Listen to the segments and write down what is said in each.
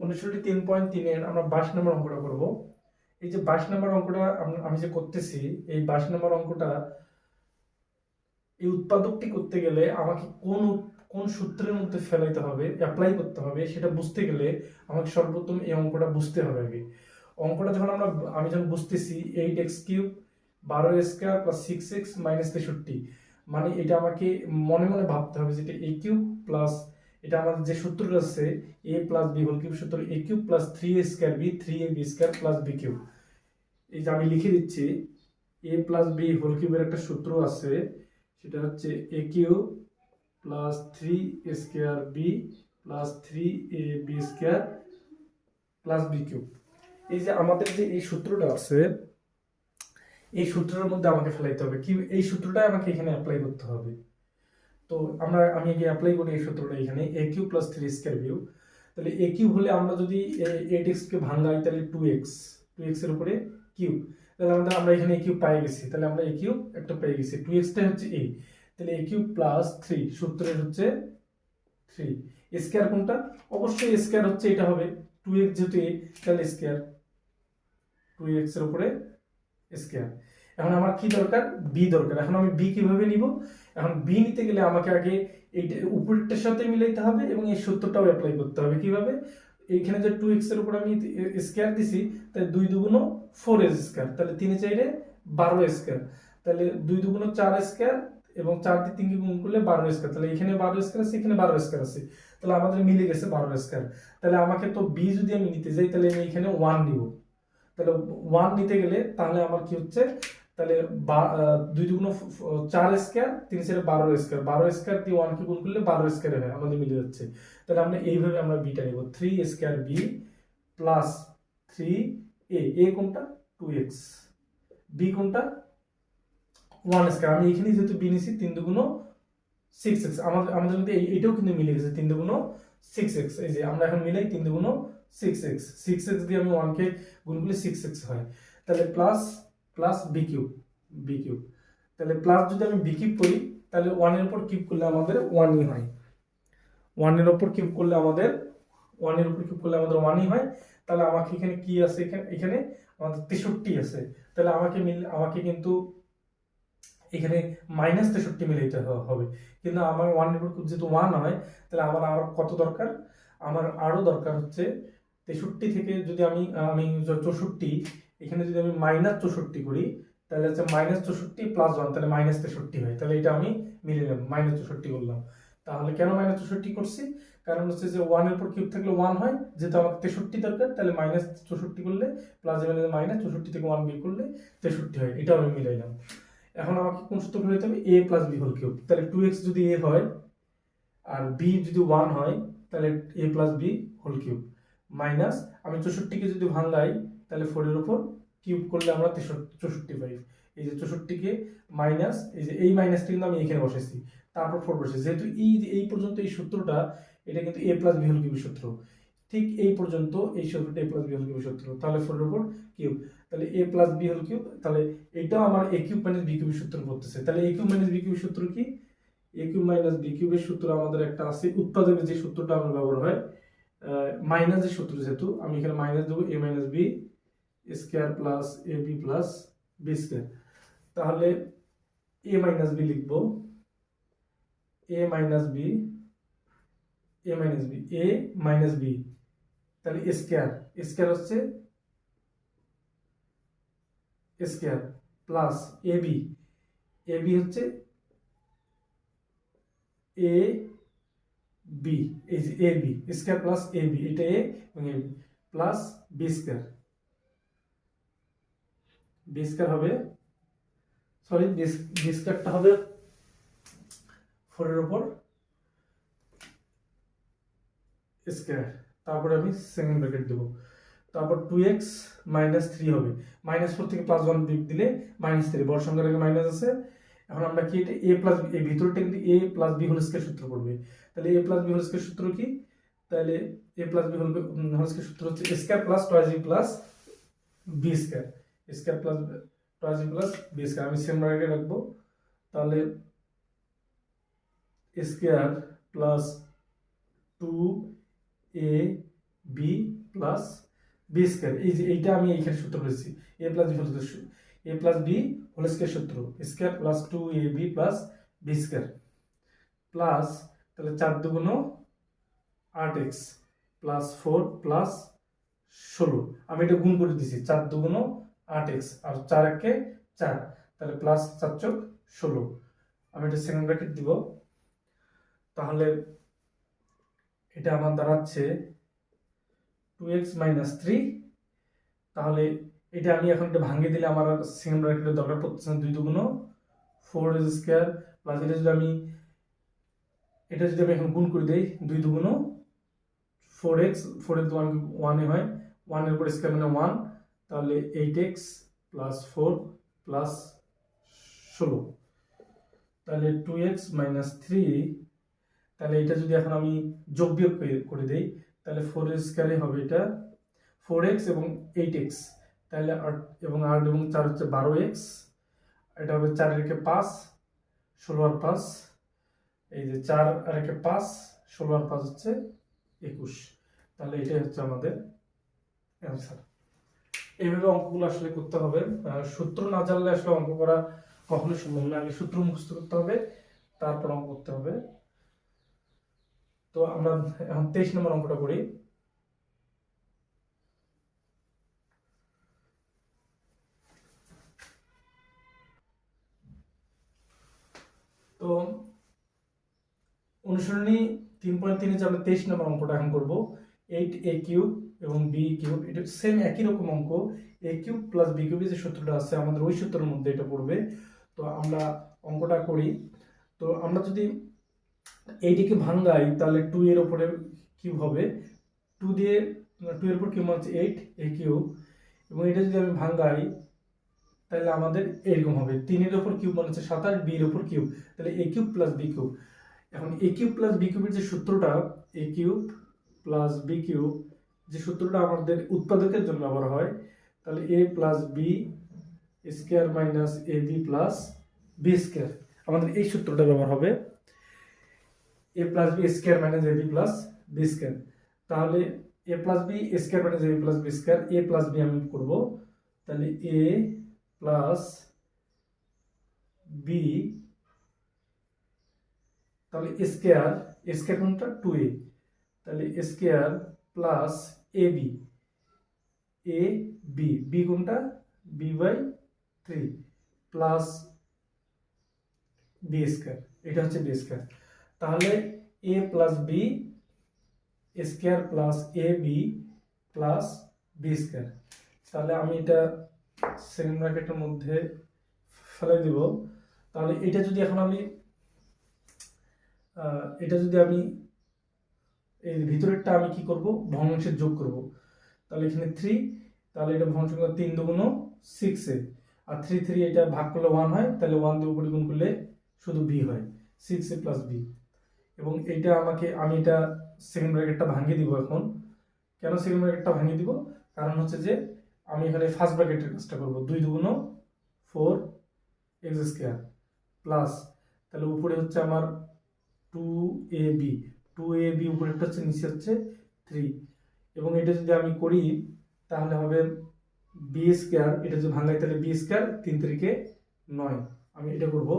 উনষট্টি তিন পয়েন্ট তিনের আমরা বাইশ নম্বর অঙ্কটা করব। এই যে বাইশ নম্বর অঙ্কটা আমি যে করতেছি, এই বাইশ নম্বর অঙ্কটা এই উৎপাদকটি করতে গেলে আমাকে কোন কোন সূত্রের মধ্যে ফেলাইতে হবে অ্যাপ্লাই করতে হবে, সেটা বুঝতে গেলে আমাকে সর্বপ্রথম এই অঙ্কটা বুঝতে হবে আগে। অঙ্কটা যখন আমরা আমি যখন বুঝতেছি এইট এক্স কিউব, বারো square plus six x minus তেষট্টি মানে এটা আমাকে মনে মনে ভাবতে হবে যেটা এ কিউব প্লাস এটা আমাদের যে সূত্রটা আছে a plus b whole cube সূত্র a cube plus three a square b three a b square plus b cube এই যে আমি লিখে দিচ্ছি এ প্লাস বি হোল কিউবের একটা সূত্র আছে, সেটা হচ্ছে a cube plus three a square b plus three a b square plus b cube এই যে আমাদের যে এই সূত্রটা আছে, এই সূত্রের মধ্যে আমাকে ফেলাইতে হবে। কি, এই সূত্রটাই আমাকে এখানে অ্যাপ্লাই করতে হবে। তো আমরা, আমি আগে অ্যাপ্লাই করি এই সূত্রটা এখানে a cube plus three square বিউ তাহলে এ কিউ হলে আমরা যদি এইট এক্সকে ভাঙাই, তাহলে টু এক্স টু এক্সের উপরে কিউব তাহলে আমাদের, আমরা এখানে এ কিউব পাই গেছি, তাহলে আমরা এ কিউব একটা পেয়ে গেছি। টু এক্সটা হচ্ছে এ তাহলে এ কিউব প্লাস থ্রি সূত্রের হচ্ছে থ্রি স্কোয়ার কোনটা? অবশ্যই স্কোয়ার হচ্ছে এটা হবে টু এক্স যেহেতু এ তাহলে স্কোয়ার টু এক্সের উপরে স্কোয়ার এখন আমার কি দরকার? বি দরকার। এখন আমি বি কীভাবে নিব? এখন বি নিতে গেলে আমাকে আগে এইটা, উপরেরটার সাথে মিলাইতে হবে এবং এই সূত্রটাও অ্যাপ্লাই করতে হবে। কীভাবে? এইখানে যে টু এক্সের উপর আমি স্কোয়ার দিছি তাহলে দুই দুগুণ ফোর এস স্কোয়ার তাহলে তিনে চাইলে বারো স্কোয়ার তাহলে দুই দুগুণ চার স্কোয়ার এবং চার দিয়ে তিনকে গুণ করলে বারো স্কোয়ার তাহলে এখানে বারো স্কোয়ার আছে, এখানে বারো স্কোয়ার আছে। তাহলে আমাদের মিলে গেছে বারো স্কোয়ার তাহলে আমাকে তো বি যদি আমি নিতে যাই, তাহলে আমি এখানে ওয়ান নিব। তাহলে ওয়ান নিতে গেলে তাহলে আমার কি হচ্ছে? তাহলে দুই দুগুণ চার স্কোয়ার তিন চারে বারো স্কোয়ার বারো স্কোয়ার দিয়ে ওয়ানকে গুণ করলে বারো স্কোয়ার হয়, আমাদের মিলে যাচ্ছে। তাহলে আমরা এইভাবে আমরা বিটা নিব। Three square b plus three a a কোনটা? টু এক্স বি কোনটা? ওয়ান স্কোয়ার আমি এখানে যেহেতু বি নিছি, তিন দুগুণ সিক্স এক্স আমাদের আমাদের মধ্যে এইটাও কিন্তু মিলে গেছে, তিন দুগুণ সিক্স এক্স এই যে, আমরা এখন মিলাই তিন দুগুণ সিক্স এক্স সিক্স এক্স দিয়ে আমি ওয়ানকে গুণ করলে সিক্স এক্স হয়। তাহলে plus plus b cube b cube তাহলে প্লাস যদি আমি বি কিউব করি, তাহলে ওয়ানের উপর কিউব করলে আমাদের ওয়ানই হয়। ওয়ানের উপর কিউব করলে আমাদের ওয়ানের উপর কিউব করলে আমাদের ওয়ানই হয়। তাহলে আমাকে এখানে কি আছে? এখানে এখানে আমাদের তেষট্টি আছে। তাহলে আমাকে মিল, আমাকে কিন্তু এখানে মাইনাস তেষট্টি মিলাইতে হ- হবে। কিন্তু আমার ওয়ানের উপর যেহেতু ওয়ান হয়, তাহলে আমার আরও কত দরকার? আমার আরও দরকার হচ্ছে তেষট্টি থেকে যদি আমি আমি চৌষট্টি এখানে যদি আমি মাইনাস চৌষট্টি করি, তাহলে হচ্ছে মাইনাস চৌষট্টি প্লাস ওয়ান তাহলে মাইনাস তেষট্টি হয়। তাহলে এটা আমি মিলে নিলাম মাইনাস চৌষট্টি করলাম। তাহলে কেন মাইনাস চৌষট্টি করছি? কারণ হচ্ছে যে ওয়ানের উপর কিউব থাকলে ওয়ান হয়, যেহেতু আমাকে তেষট্টি দরকার, তাহলে মাইনাস চৌষট্টি করলে প্লাস মাইনাস চৌষট্টি থেকে ওয়ান বিয়োগ করলে তেষট্টি হয়, এটাও আমি মিলাইলাম এখন আমাকে কোন সূত্র হইতে হবে? A plus b whole cube তাহলে টু এক্স যদি এ হয়, আর বি যদি ওয়ান হয়, তাহলে a plus b whole cube minus আমি চৌষট্টিকে যদি ভাঙাই তাহলে ফোরের উপর কিউব করলে আমরা চৌষট্টি পাই এই যে চৌষট্টিকে মাইনাস এই যে এই মাইনাসটি কিন্তু আমি এখানে বসেছি তারপর ফোর বসেছি যেহেতু এই যে, এই পর্যন্ত এই সূত্রটা, এটা কিন্তু এ প্লাস বি কিউবের সূত্র। ঠিক এই পর্যন্ত এই সূত্রটা এ প্লাস বি কিউবের সূত্র। তাহলে ফোরের উপর কিউব তাহলে এ প্লাস বি কিউব তাহলে এটাও আমার এ কিউব মাইনাস বি কিউবের সূত্র করতেছে তাহলে এ কিউব মাইনাস বি কিউবের সূত্র কি? এ কিউব মাইনাস বি কিউবের সূত্র আমাদের একটা আছে, উৎপাদকের যে সূত্রটা আমার ব্যবহার হয় মাইনাস যে সূত্র যেহেতু, আমি এখানে মাইনাস দেবো a minus b square plus a b plus b square তাহলে এ মাইনাস বি লিখব। A minus b a minus b a minus b তাহলে স্কোয়ার স্কোয়ার হচ্ছে square plus a b a b হচ্ছে এ বি এই যে a b square plus a b এটা a plus b square b square হবে sorry b স্কোয়ারটা হবে ফোরের উপর স্কোয়ার তারপরে আমি সেকেন্ড ব্র্যাকেট দেবো। তারপর টু এক্স মাইনাস থ্রি হবে। মাইনাস ফোর থেকে প্লাস ওয়ান দিলে মাইনাস থ্রি বড় সংখ্যার আগে মাইনাস আছে। এখন আমরা কি এটা এ প্লাস এই ভিতরটা কিন্তু a plus b whole square সূত্র পড়বে। তাহলে a plus b whole square সূত্র কি? তাহলে a plus b whole whole square সূত্র হচ্ছে square plus twice b plus b square square plus b plus b square আমি সেম ব্র্যাকেটে রাখব। তাহলে square plus two a b plus b square এই যে, এইটা আমি এইখানে সূত্র করেছি a plus b whole a plus b whole square সূত্র। Square plus two a b plus b square plus তাহলে চার দুগুণ আট এক্স প্লাস ফোর প্লাস ষোলো। আমি এটা গুণ করে দিছি চার দুগুণ আট এক্স আর চার একে চার। তাহলে প্লাস চার চোখ ষোলো। আমি এটা সেকেন্ড ব্র্যাকেট দিব। তাহলে এটা আমার দাঁড়াচ্ছে টু এক্স মাইনাস থ্রি তাহলে এটা আমি এখন এটা ভাঙিয়ে দিলে আমার সেকেন্ড ব্র্যাকেটের দরকার পড়তেছে না, দুই দুগুণ ফোর স্কোয়ার প্লাস এটা যদি আমি এটা যদি আমি এখন গুণ করে দিই, দুই দুগুণ four x four x one ওয়ানে হয়। ওয়ানের উপর স্কোয়ার মানে ওয়ান তাহলে eight x plus four plus ষোলো। তাহলে টু এক্স মাইনাস থ্রি তাহলে এটা যদি এখন আমি যোগ বিয়োগ করে- দিই, তাহলে ফোর স্কোয়ারে হবে এটা ফোর এক্স এবং এইট এক্স তাহলে আট এবং আট এবং চার হচ্ছে বারো এক্স এটা হবে চার রেখে পাঁচ, ষোলো আর পাঁচ, এই যে চার আর একে পাঁচ, ষোলো আর পাঁচ হচ্ছে একুশ। তাহলে এটাই হচ্ছে আমাদের অ্যান্সার এইভাবে অঙ্কগুলো আসলে করতে হবে। সূত্র না জানলে আসলে অঙ্ক করা কখনোই সম্ভব না। আগে সূত্র মুখস্থ করতে হবে, তারপর অঙ্ক করতে হবে। তো আমরা এখন তেইশ নম্বর অঙ্কটা করি। তো অনুসরণী তিন পয়েন্ট তিনে আমরা তেইশ নম্বর অঙ্কটা এখন করব এইট এ কিউব এবং বি কিউব এটা সেম একই রকম অঙ্ক এ কিউব প্লাস বি কিউবের যে সূত্রটা আছে, আমাদের ওই সূত্রের মধ্যে এটা পড়বে। তো আমরা অঙ্কটা করি। তো আমরা যদি এইটিকে ভাঙ্গাই, তাহলে টু এর ওপরে কিউব হবে। টু দিয়ে টু এর উপর কিউব হচ্ছে এইট এ কিউব। এবং এটা যদি আমি ভাঙ্গাই, তাহলে আমাদের এরকম হবে। তিনের ওপর কিউব মানে হচ্ছে সাতাশ বির ওপর কিউব। তাহলে a cube plus b cube. এখন এ কিউব প্লাস বি কিউবের যে সূত্রটা a cube plus b cube যে সূত্রটা আমাদের উৎপাদকের জন্য ব্যবহার হয়, তাহলে a plus b square minus a b plus b square আমাদের এই সূত্রটা ব্যবহার হবে। A plus b square minus a b plus b square তাহলে a plus b square minus a b plus b square a plus b আমি করব। তাহলে এ plus b তাহলে স্কোয়ার স্কোয়ার কোনটা? টু এ তাহলে square plus a b a b b কোনটা? B by three plus b square এটা হচ্ছে b square তাহলে a plus b square plus a b plus b square তাহলে আমি এটা সেকেন্ড ব্র্যাকেটের মধ্যে ফেলে দিব। তাহলে এটা যদি এখন আমি এটা যদি আমি এই ভিতরেরটা আমি কি করব? ভগ্নাংশের যোগ করব। তাহলে এখানে থ্রি তাহলে এটা ভগ্নাংশ তিন দুগুণ সিক্সে আর থ্রি থ্রি এটা ভাগ করলে ওয়ান হয়, তাহলে ওয়ান দিয়ে উপরে গুণ করলে শুধু বি হয়। সিক্স প্লাস বি এবং এইটা আমাকে, আমি এটা সেকেন্ড ব্র্যাকেটটা ভাঙিয়ে দিব এখন। কেন সেকেন্ড ব্র্যাকেটটা ভাঙিয়ে দিব? কারণ হচ্ছে যে আমি এখানে ফার্স্ট ব্র্যাকেটের কাজটা করব। দুই দুগুণ ফোর এক্স স্কোয়ার প্লাস তাহলে উপরে হচ্ছে আমার two a b two a b উপরেরটা হচ্ছে, নিচে হচ্ছে থ্রি এবং এটা যদি আমি করি, তাহলে হবে বি স্কোয়ার এটা যদি ভাঙাই, তাহলে বি স্কোয়ার তিন তারিখে নয়। আমি এটা করব।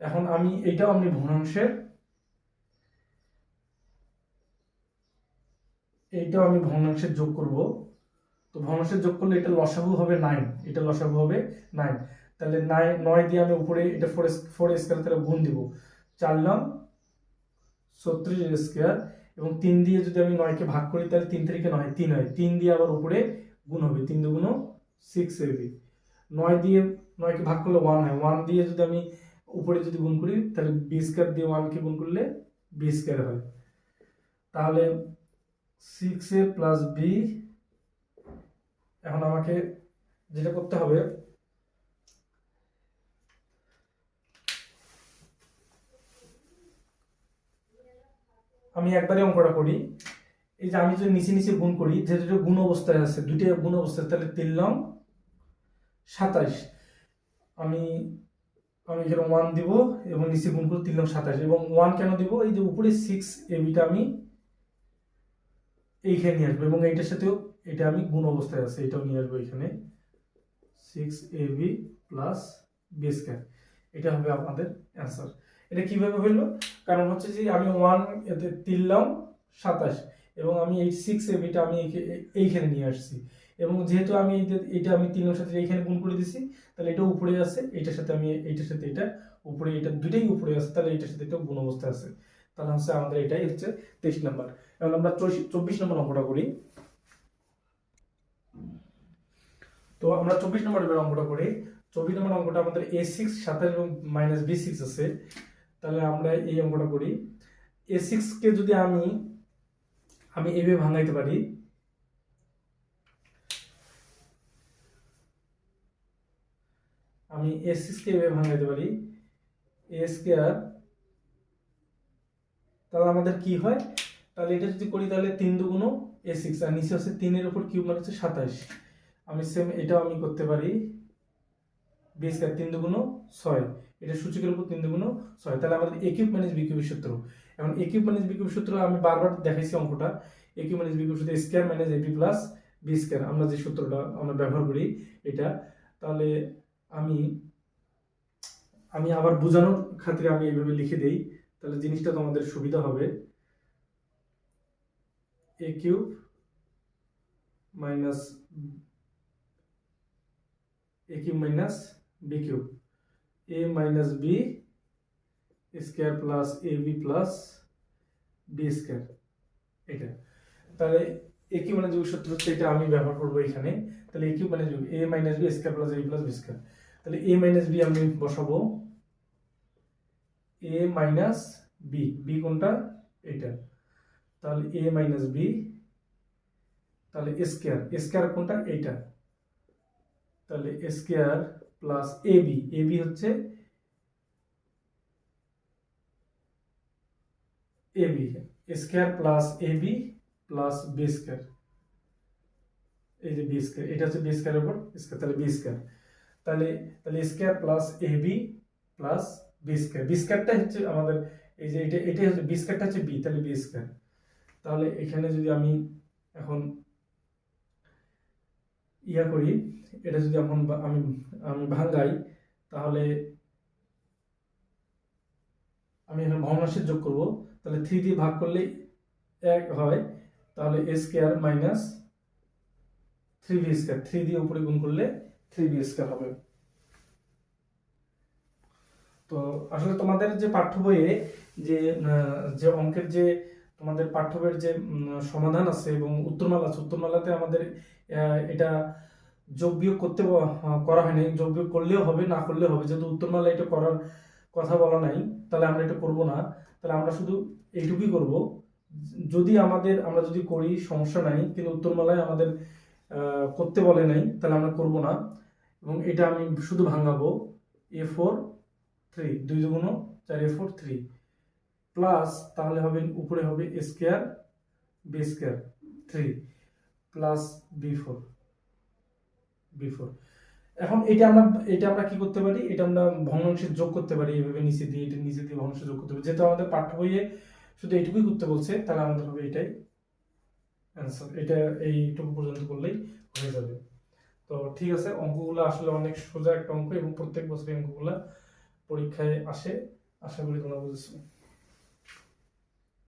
এখন আমি এটাও আমি ভগ্নাংশের এইটাও আমি ভগ্নাংশের যোগ করব। তো ভগ্নাংশের যোগ করলে এটা লসাগু হবে নাইন এটা লসাগু হবে নাইন তাহলে নাইন নয় দিয়ে আমি উপরে এটা ফোর ফোর স্কোয়ার তাহলে গুণ দিব। চার নং ছত্রিশ স্কোয়ার এবং তিন দিয়ে যদি আমি নয়কে ভাগ করি, তাহলে তিন তারিখে নয়, তিন হয়। তিন দিয়ে আবার উপরে গুণ হবে, তিন দুগুণ সিক্স এবি নয় দিয়ে নয়কে ভাগ করলে ওয়ান হয়। ওয়ান দিয়ে যদি আমি উপরে যদি গুণ করি, তাহলে বি স্কোয়ার দিয়ে ওয়ানকে গুণ করলে বি স্কোয়ার হয়। তাহলে সিক্স এ প্লাস বি এখন আমাকে যেটা করতে হবে আমি একবারে অঙ্কটা করি। এই যে আমি যদি নিচে নিচে গুণ করি যেহেতু এটা গুণ অবস্থায় আছে, দুইটা গুণ অবস্থায়, তাহলে তিন লং সাতাইশ। আমি আমি এখানে ওয়ান দিব এবং নিচে গুণ করে তিন লং সাতাইশ। এবং ওয়ান কেন দিব? এই যে উপরে সিক্স এবিটা আমি এইখানে নিয়ে আসব এবং এইটার সাথেও এটা আমি গুণ অবস্থায় আছে, এটাও নিয়ে আসব এখানে। Six a b plus b square এটা হবে আপনাদের অ্যান্সার এটা কীভাবে হইল? কারণ হচ্ছে যে আমি ওয়ান এতে তিনলাম, সাতাশ। এবং আমি এই সিক্স এম বিটা আমি এইখে- এইখানে নিয়ে আসছি। এবং যেহেতু আমি এটা আমি তিনের সাথে এইখানে গুণ করে দিছি, তাহলে এটা উপরে আছে, এইটার সাথে আমি, এইটার সাথে এটা, উপরে এটা দুইটাই উপরে আছে, তাহলে এইটার সাথে এটা গুণ অবস্থা আছে। তাহলে হচ্ছে আমাদের এটাই হচ্ছে তেইশ নাম্বার। এখন আমরা চব্বিশ নম্বর অঙ্কটা করি। তো আমরা চব্বিশ নম্বর অঙ্কটা করি। চব্বিশ নম্বর অঙ্কটা আমাদের এ সিক্স সাতাশ এবং মাইনাস বি সিক্স আছে। তাহলে আমরা এই অঙ্কটা করি। এ সিক্সকে যদি আমি আমি এভাবে ভাঙাইতে পারি, আমি এ সিক্সকে এভাবে ভাঙাইতে পারি এ স্কোয়ার তাহলে আমাদের কি হয়? তাহলে এটা যদি করি তাহলে তিন দুগুণ এ সিক্স আর নিচে হচ্ছে তিনের উপর কিউব মানে হচ্ছে সাতাশ। আমি সেম এটাও আমি করতে পারি বি তিন দুগুণ ছয়। এটা সূচকের উপর তিন দুগুণ ছয়। তাহলে আমাদের এ কিউব মাইনাস বি সূত্র। এখন এ কিউব মাইনাস বি সূত্র আমি বারবার দেখাইছি অঙ্কটা। এ কিউব মাইনাস বি সূত্র square minus a plus b square আমরা যে সূত্রটা আমরা ব্যবহার করি এটা। তাহলে আমি আমি আবার বোঝানোর খাতিরে আমি এইভাবে লিখে দেই। তাহলে জিনিসটা তোমাদের সুবিধা হবে। A cube minus a cube minus b cube a minus b square plus a b plus b square এটা। তাহলে এ কিউব মানে যোগ সূত্র হচ্ছে এটা আমি ব্যবহার করব এখানে। তাহলে এ কিউব মানে যোগ a minus b square plus a plus b square তাহলে এ মাইনাস বি আমি বসাবো। এ মাইনাস বি বি কোনটা? এটা। তাহলে এ মাইনাস বি তাহলে স্কোয়ার স্কোয়ার কোনটা? এইটা তাহলে square plus a b a b হচ্ছে a b square plus a b plus b square এই যে বি স্কোয়ার এটা হচ্ছে বি স্কোয়ারের উপর স্কোয়ার তাহলে বি স্কোয়ার তাহলে তাহলে square plus a b plus b square b স্কোয়ারটা হচ্ছে আমাদের, এই যে এটা এটা হচ্ছে বি স্কোয়ারটা হচ্ছে বি তাহলে বি স্কোয়ার তাহলে এখানে যদি আমি এখন ইয়া করি এটা যদি এখন আমি আমি ভাঙ্গাই, তাহলে আমি এখানে ভগ্নাংশের যোগ করব। তাহলে থ্রি দিয়ে ভাগ করলে এক হয়, তাহলে a square minus three b square three দিয়ে উপরে গুণ করলে থ্রি বি স্কোয়ার হবে। তো আসলে তোমাদের যে পাঠ্য বইয়ে যে যে অঙ্কের যে তোমাদের পাঠ্য বইয়ের যে সমাধান আছে এবং উত্তরমালা আছে, উত্তরমালাতে আমাদের এটা যোগ বিয়োগ করতে করা হয়নি। যোগ বিয়োগ করলেও হবে, না করলেও হবে। যেহেতু উত্তরমালা এটা করার কথা বলা নাই, তাহলে আমরা এটা করব না। তাহলে আমরা শুধু এইটুকুই করব। যদি আমাদের, আমরা যদি করি, সমস্যা নাই। কিন্তু উত্তরমালায় আমাদের করতে বলে নাই, তাহলে আমরা করব না। এবং এটা আমি শুধু ভাঙাবো। এ ফোর থ্রি দুই দুগুণ চার এ ফোর থ্রি প্লাস তাহলে হবে, উপরে হবে square b square three plus b four b four এখন এটা আমরা এটা আমরা কি করতে পারি? এটা আমরা ভগ্নাংশে যোগ করতে পারি এইভাবে নিচে দিয়ে, এটা নিচে দিয়ে ভগ্নাংশে যোগ করতে পারি। যেহেতু আমাদের পাঠ্য বইয়ে শুধু এইটুকুই করতে বলছে, তাহলে আমাদের হবে এটাই অ্যান্সার এটা এইটুকু পর্যন্ত করলেই হয়ে যাবে। তো ঠিক আছে, অঙ্কগুলো আসলে অনেক সোজা একটা অঙ্ক এবং প্রত্যেক বছর অঙ্কগুলো পরীক্ষায় আসে। আশা করি তোমরা বুঝেছ।